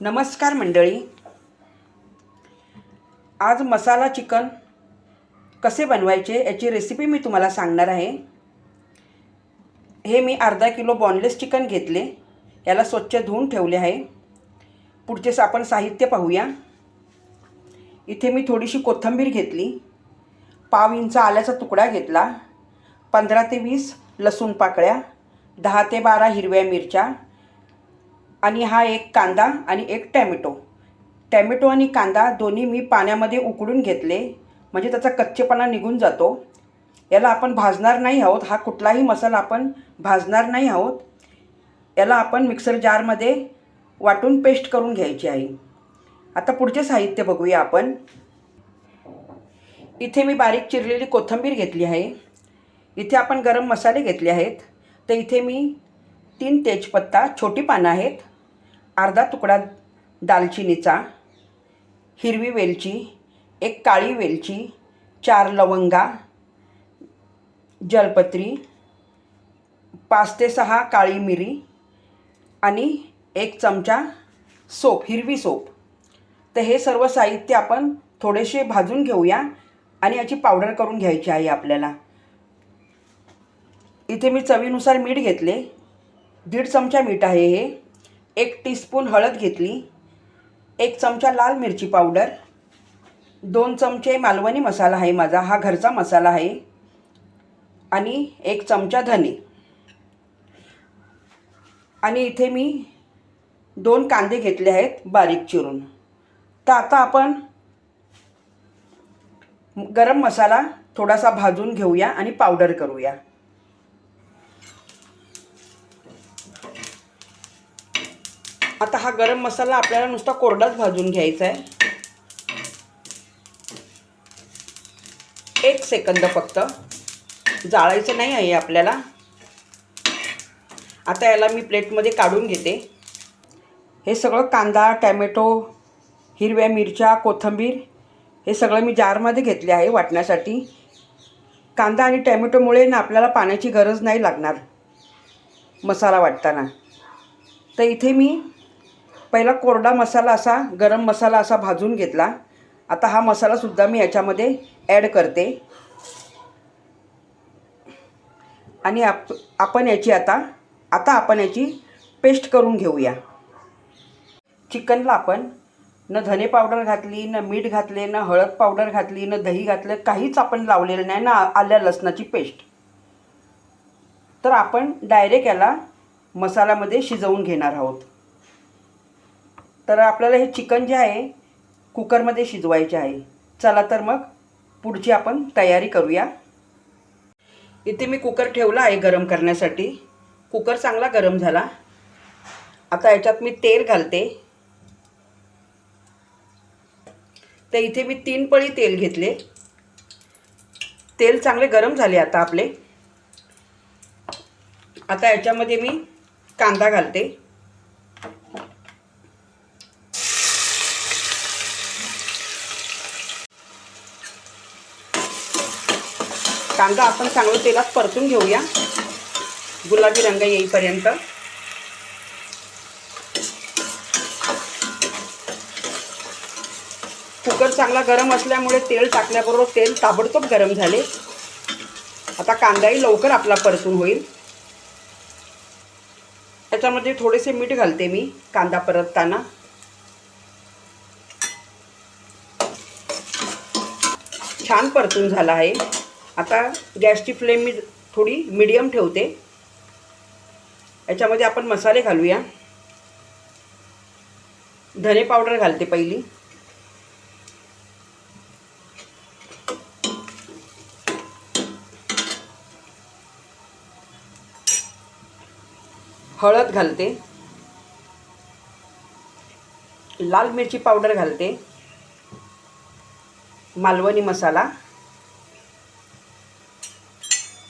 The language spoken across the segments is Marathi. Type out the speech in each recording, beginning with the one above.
नमस्कार मंडळी. आज मसाला चिकन कसे बनवायचे याची रेसिपी मी तुम्हाला सांगणार आहे. हे मी अर्धा किलो बॉनलेस चिकन घेतले. याला स्वच्छ धुवून ठेवले आहे. पुढचे आपण साहित्य पाहूया. इथे मी थोडीशी कोथिंबीर घेतली. पाव इंच आल्याचा तुकडा घेतला. पंधरा ते वीस लसूण पाकळ्या. दहा ते बारा हिरव्या मिरच्या. आणि हा एक कांदा आणि एक टॅमॅटो. टॅमॅटो आणि कांदा दोन्ही मी पाण्यामध्ये उकडून घेतले. म्हणजे त्याचा कच्चेपणा निघून जातो. याला आपण भाजणार नाही आहोत. हा कुठलाही मसाला आपण भाजणार नाही आहोत. याला आपण मिक्सर जारमध्ये वाटून पेस्ट करून घ्यायची आहे. आता पुढचे साहित्य बघूया आपण. इथे मी बारीक चिरलेली कोथिंबीर घेतली आहे. इथे आपण गरम मसाले घेतले आहेत. तर इथे मी तीन तेजपत्ता छोटी पानं आहेत. अर्धा तुकडा दालचिनीचा हिरवी वेलची एक काळी वेलची चार लवंगा जलपत्री पाच ते सहा काळी मिरी आणि एक चमचा सोप हिरवी सोप. तर हे सर्व साहित्य आपण थोडेसे भाजून घेऊया आणि याची पावडर करून घ्यायची आहे आपल्याला. इथे मी चवीनुसार मीठ घेतले. दीड चमचा मीठ आहे हे. एक टीस्पून हळद घेतली एक चमचा लाल मिरची पावडर दोन चमचे मालवणी मसाला आहे माझा हा घरचा मसाला आहे आणि एक चमचा धने. आणि इथे मी दोन कांदे घेतले आहेत बारीक चिरून. तर आता आपण गरम मसाला थोडासा भाजून घेऊया आणि पावडर करूया. आता हा गरम मसाला आपल्याला नुसता कोरडाच भाजून घ्यायचा आहे एक सेकंद फक्त. जाळायचं नाही आहे आपल्याला. आता याला मी प्लेटमध्ये काढून घेते. हे सगळं कांदा टॅमॅटो हिरव्या मिरच्या कोथिंबीर हे सगळं मी जारमध्ये घेतले आहे वाटण्यासाठी. कांदा आणि टॅमॅटोमुळे ना आपल्याला पाण्याची गरज नाही लागणार मसाला वाटताना. तर इथे मी पहिला कोरडा मसाला असा गरम मसाला असा भाजून घेतला. आता हा मसालासुद्धा मी याच्यामध्ये ॲड करते. आणि आप आपण याची आता आता आपण याची पेस्ट करून घेऊया. चिकनला आपण न धने पावडर घातली न मीठ घातले न हळद पावडर घातली न दही घातलं काहीच आपण लावलेलं नाही ना आल्या लसणाची पेस्ट तर आपण डायरेक्ट याला मसाल्यामध्ये शिजवून घेणार आहोत. तर आपल्याला हे चिकन जे आहे कुकरमध्ये शिजवायचे आहे. चला तर मग पुढची आपण तयारी करूया. इथे मी कुकर ठेवला आहे गरम करण्यासाठी. कुकर चांगला गरम झाला. आता याच्यात मी तेल घालते. तर इथे मी तीन पळी तेल घेतले. तेल चांगले गरम झाले आता आपले. आता याच्यामध्ये मी कांदा घालते. कांदा आपण चांगलं तेलात परतून घेऊया. गुलाबी रंग येईपर्यंत. कुकर चांगला गरम असल्यामुळे तेल टाकल्याबरोबर तेल ताबडतोब गरम झाले. आता कांदाही लवकर आपला परतून होईल. त्याच्यामध्ये थोडेसे मीठ घालते मी कांदा परतताना. छान परतून झाला आहे. आता गॅसची फ्लेम मी थोडी मिडियम ठेवते. याच्यामध्ये आपण मसाले घालूया. धने पावडर घालते पहिली. हळद घालते. लाल मिरची पावडर घालते. मालवणी मसाला.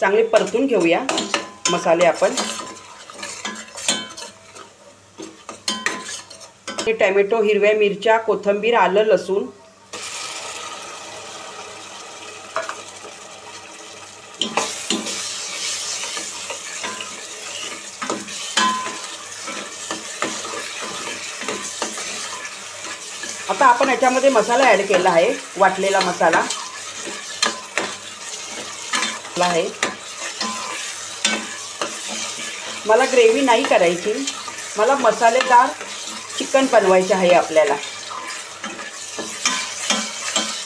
चांगले परतून घेऊया मसाले आपण. टॅमॅटो हिरव्या मिरच्या कोथिंबीर आलं लसूण. आता आपण याच्यामध्ये मसाला ॲड केला आहे वाटलेला मसाला. आहे. मला ग्रेव्ही नाही करायची. मला मसालेदार चिकन बनवायचे आहे आपल्याला.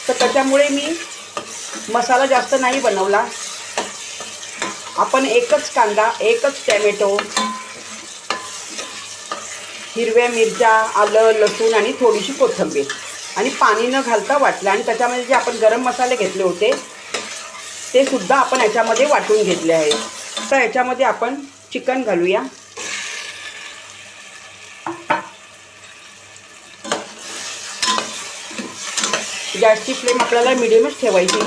तर त्याच्यामुळे मी मसाला जास्त नाही बनवला. आपण एकच कांदा एकच टॅमॅटो हिरव्या मिरच्या आलं लसूण आणि थोडीशी कोथिंबीर. आणि पाणी न घालता वाटलं. आणि त्याच्यामध्ये जे आपण गरम मसाले घेतले होते ते सुद्धा आपण याच्यामध्ये वाटून घेतले आहे. तर याच्यामध्ये आपण चिकन घालूया. गॅसची फ्लेम आपल्याला मिडियमच ठेवायची.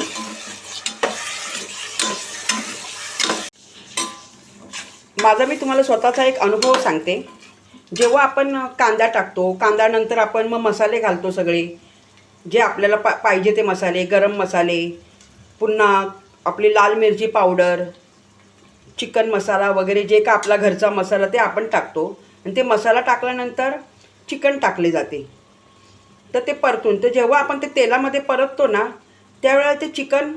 माझा मी तुम्हाला स्वतःचा एक अनुभव सांगते. जेव्हा आपण कांदा टाकतो कांद्यानंतर आपण मग मसाले घालतो सगळे. जे आपल्याला पा पाहिजे ते मसाले गरम मसाले पुन्हा आपली लाल मिरची पावडर चिकन मसाला वगैरे जे का आपला घरचा मसाला ते आपण टाकतो. आणि ते मसाला टाकल्यानंतर चिकन टाकले जाते. तर ते परतून तर जेव्हा आपण ते तेलामध्ये परततो ना त्यावेळेला ते चिकन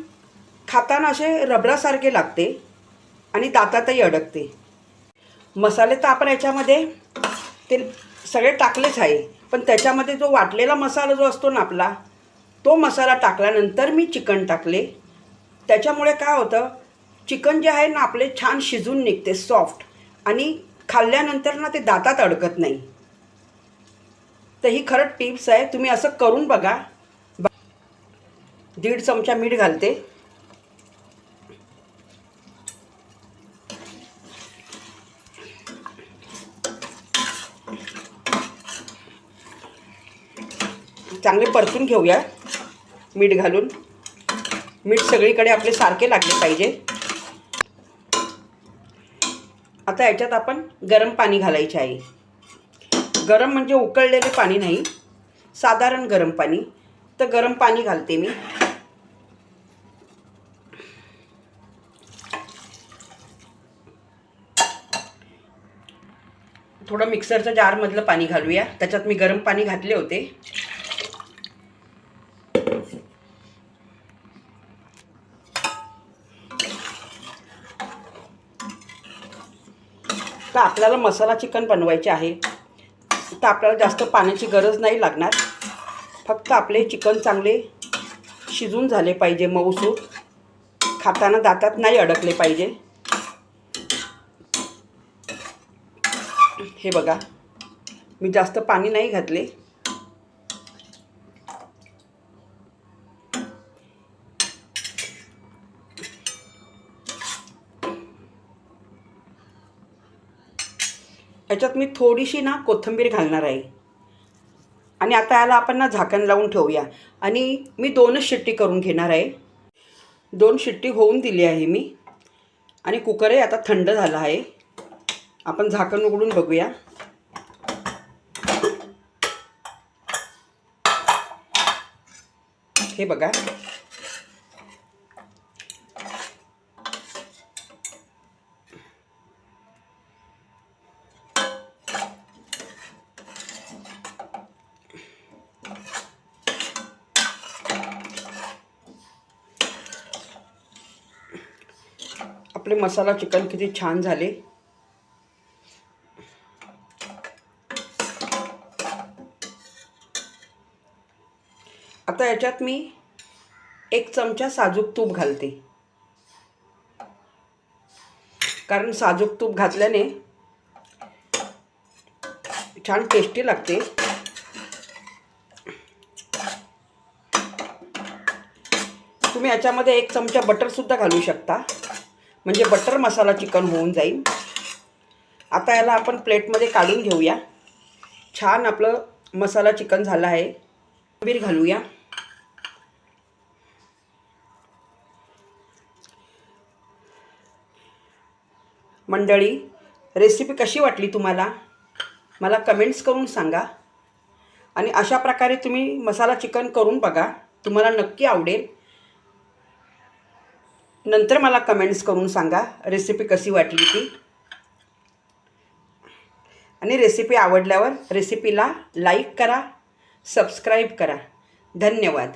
खाताना असे रबरासारखे लागते आणि दातातही अडकते. मसाले तर आपण याच्यामध्ये ते सगळे टाकलेच आहे. पण त्याच्यामध्ये जो वाटलेला मसाला जो असतो ना आपला तो मसाला टाकल्यानंतर मी चिकन टाकले. त्याच्यामुळे काय होतं चिकन जे आहे ना आपले छान शिजून निघते सॉफ्ट आणि खाल्ल्यानंतर ना ते दातात अडकत नाही. तर ही खरंच टिप्स आहे तुम्ही असं करून बघा. दीड चमचा मीठ घालते. चांगले परतून घेऊया मीठ घालून. मीठ सगळीकडे आपले सारखे लागले पाहिजे. आता याच्यात आपण गरम पाणी घालायचे आहे. गरम म्हणजे उकळलेले पाणी नाही साधारण गरम पाणी. तर गरम पाणी घालते मी. थोडं मिक्सरच्या जारमधलं पाणी घालूया. त्याच्यात मी गरम पाणी घातले होते. तर आपल्याला मसाला चिकन बनवायचे आहे. तर आपल्याला जास्त पाण्याची गरज नाही लागणार. फक्त आपले चिकन चांगले शिजून झाले पाहिजे मऊसूत खाताना दातात नाही अडकले पाहिजे. हे बघा. मी जास्त पाणी नाही घातले. याच्यात मी थोडीशी ना कोथिंबीर घालणार आहे. आणि आता याला आपण ना झाकण लावून ठेवूया. आणि मी दोनच शिट्टी करून घेणार आहे. दोन शिट्टी होऊन दिली आहे मी. आणि कुकरही आता थंड झाला आहे. आपण झाकण उघडून बघूया. हे बघा. आपले मसाला चिकन किती छान झाले. आता याच्यात मी एक चमचा साजूक तूप घालते. कारण साजूक तूप घातल्याने छान टेस्टी लागते. तुम्ही याच्यामध्ये एक चमचा बटरसुद्धा घालू शकता. म्हणजे बटर मसाला चिकन होऊन जाईल. आता याला आपण प्लेटमध्ये काढून घेऊया. छान आपलं मसाला चिकन झालं आहे. कोथिंबीर घालूया. मंडळी रेसिपी कशी वाटली तुम्हाला? मला कमेंट्स करून सांगा. आणि अशा प्रकारे तुम्ही मसाला चिकन करून बघा. तुम्हाला नक्की आवडेल. नंतर मला कमेंट्स करून सांगा रेसिपी कशी वाटली ती. आणि रेसिपी आवडल्यावर रेसिपीला लाईक करा सबस्क्राईब करा. धन्यवाद.